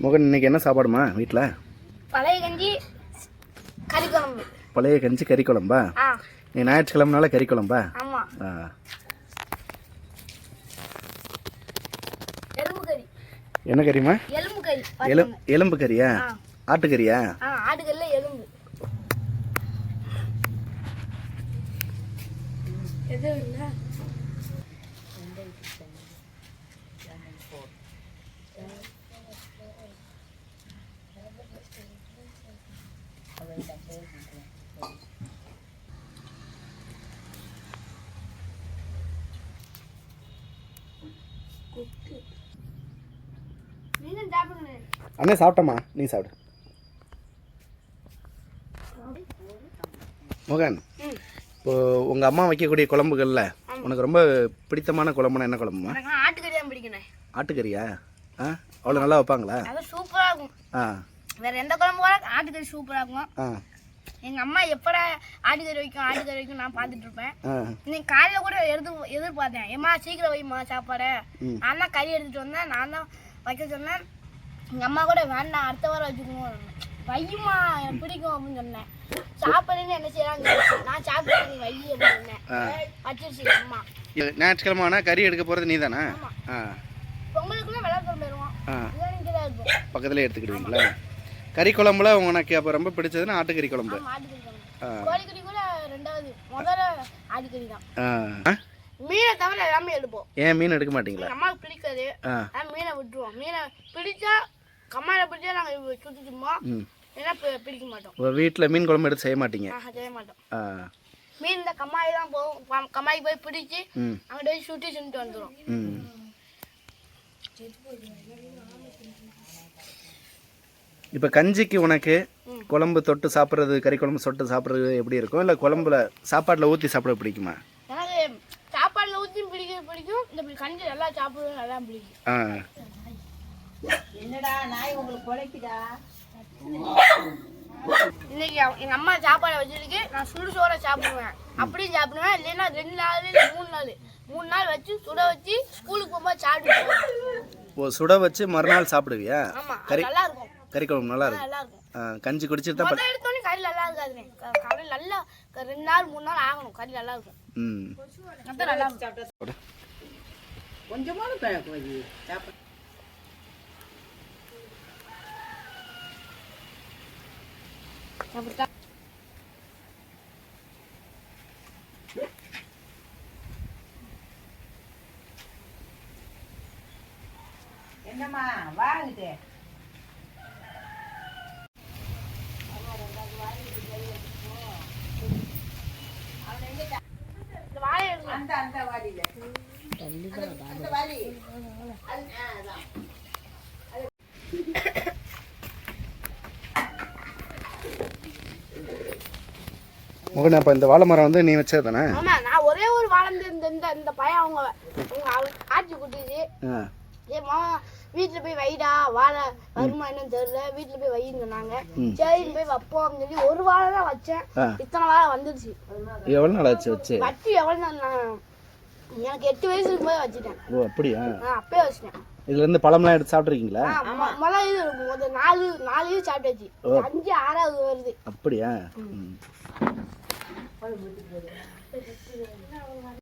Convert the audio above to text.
முகன் இன்னைக்கு என்ன சாப்பாடுமா வீட்டில் பழைய கஞ்சி கறி குழம்பு. பழைய கஞ்சி கறி குழம்பா? நீ ஞாயிற்றுக்கிழமனால கறி குழம்பா? ஆ. என்ன கறிம்மா? எலும்பு கறி எலும் எலும்பு கறியா. ஆட்டுக்கறியா? ஆ ஆட்டுக்கல்ல எலும்பு. எது இல்லை. அண்ணே சாப்பிட்டம்மா. நீ சாப்பிடு. முகன் இப்போ உங்கள் அம்மா வைக்கக்கூடிய குழம்புகளில் உனக்கு ரொம்ப பிடித்தமான குழம்புனா என்ன குழம்புமா ஆட்டுக்கறி தான் பிடிக்கணும் ஆட்டுக்கறியா? ஆ? அவ்வளோ நல்லா வைப்பாங்களா? அது சூப்பரா இருக்கும் ஆ. வேற எந்த குழம்பு கூட ஆட்டுக்கறி சூப்பரா இருக்கும் ஆ. எங்க அம்மா எப்படா ஆட்டுக்கறி வைக்கும் ஆட்டுக்கறி வைக்கும் நான் பார்த்துட்டு இருப்பேன். இன்னைக்கு காலையில கூட எதிர் எதிர்பார்த்தேன். ஏம்மா சீக்கிரம் வைம்மா சாப்பாடு. நான் தான் கறி எடுத்துட்டு வந்தேன். நான் தான் வைக்க சொன்னேன். எங்க அம்மா கூட வேண்டாம் அடுத்த வாரம் வச்சுக்கணும் வையுமா எனக்கு பிடிக்கும் அப்படின்னு சொன்னேன். சாப்பாடுன்னு என்ன செய்யறாங்க? நான் சாப்பிட்டு நீ வை அப்படின்னு சொன்னேன். வச்சிருச்சு அம்மா. ஞாயிற்றுக்கிழமை ஆனால் கறி எடுக்க போகிறது நீ தானே. ஆ. பொங்கலுக்குள்ள விளக்கம் பக்கத்துலேயே எடுத்துக்கிடுவீங்களா? கறி குழம்புல உனக்கு அப்போ ரொம்ப பிடிச்சதுன்னா ஆட்டுக்கறி குழம்பு. கோழிக்கறி கூட ரெண்டாவது. முதல்ல ஆட்டுக்கறி தான். மீனை தவிர எல்லாமே எடுப்போம். ஏன் மீன் எடுக்க மாட்டீங்களா? அம்மாவுக்கு பிடிக்காது. மீனை விட்டுருவோம். மீனை பிடிச்சா கம்மாயில பிடிச்சா நாங்கள் சுற்றி சும்மா ஏன்னா பிடிக்க மாட்டோம். உங்கள் வீட்டில் மீன் குழம்பு எடுத்து செய்ய மாட்டீங்க? செய்ய மாட்டோம். மீன் இந்த கம்மாய் தான் போகும். கம்- கம்மாய்க்கு போய் பிடிச்சி போய் சுற்றி சுட்டு வந்துடும் இப்போ கஞ்சிக்கு உனக்கு. குழம்பு தொட்டு சாப்பிட்றது கறி குழம்பு தொட்டு சாப்பிட்றது எப்படி இருக்கும்? இல்லை குழம்புல சாப்பாட்டில் ஊற்றி சாப்பிட பிடிக்குமா? எனக்கு சாப்பாடுல ஊற்றியும் பிடிக்க பிடிக்கும். இந்த கஞ்சி நல்லா சாப்பிடுவோம் நல்லா பிடிக்கும். ஆ. இன்னைக்கு அவ- எங்க அம்மா சாப்பாடை வச்சிருக்கு நான் சுடு சோறை சாப்பிடுவேன். அப்படியும் சாப்பிடுவேன். இல்லைன்னா ரெண்டு நாள் இல்லை மூணு நாள். மூணு நாள் வச்சு சுட வச்சு ஸ்கூலுக்கு போகும்போது சாப்பிட்டு ஓ சுட வச்சு மறுநாள் சாப்பிடுவியா? கறி நல்லா இருக்கும் கறி குழம்பு நல்லா இருக்கும். கஞ்சி குடிச்சிட்டு தான் எடுத்தோடனே கறி நல்லா இருக்காதுண்ணே க- கறி நல்லா ரெண்டு நாள் மூணு நாள் ஆகணும். கறி நல்லா இருக்கும். ம். நல்லா இருக்கும். கொஞ்சமான சாப்பிட அப்படித்தான். என்னம்மா வாங்கிட்டு. அந்த அந்த வாடியில அந்த வாடி அது, அதான். முகன் அப்போ இந்த வாழை மரம் வந்து நீ வச்சது தானே நான் ஒரே ஒரு வாழை இந்த இந்த- இந்த பையன் அவங்க அவங்க ஆட்சி குட்டிச்சு ஏமா வீட்டுல போய் வைடா வாழை வருமா என்னன்னு தெரியல வீட்டுல போய் வைன்னு சொன்னாங்க. சரின்னு போய் வைப்போம் அப்படின்னு சொல்லி ஒரு வாழை தான் வச்சேன். இத்தனை வாழை வந்துருச்சு. எவ்வளோ நாள் ஆச்சு வச்சு? வச்சு எவ்வளவு நாள் நான் எனக்கு எட்டு வயசுக்கு போய் வச்சுட்டேன். ஓ அப்படியா? அப்பயே வச்சிட்டேன். இதுலேருந்து பழம்லாம் எடுத்து சாப்பிட்ருக்கீங்களா முதல்ல இது இருக்கும் நாலு நாலு இது சாப்பிட்டாச்சு. அஞ்சு ஆறாவது வருது. அப்படியா? 好久没直播了。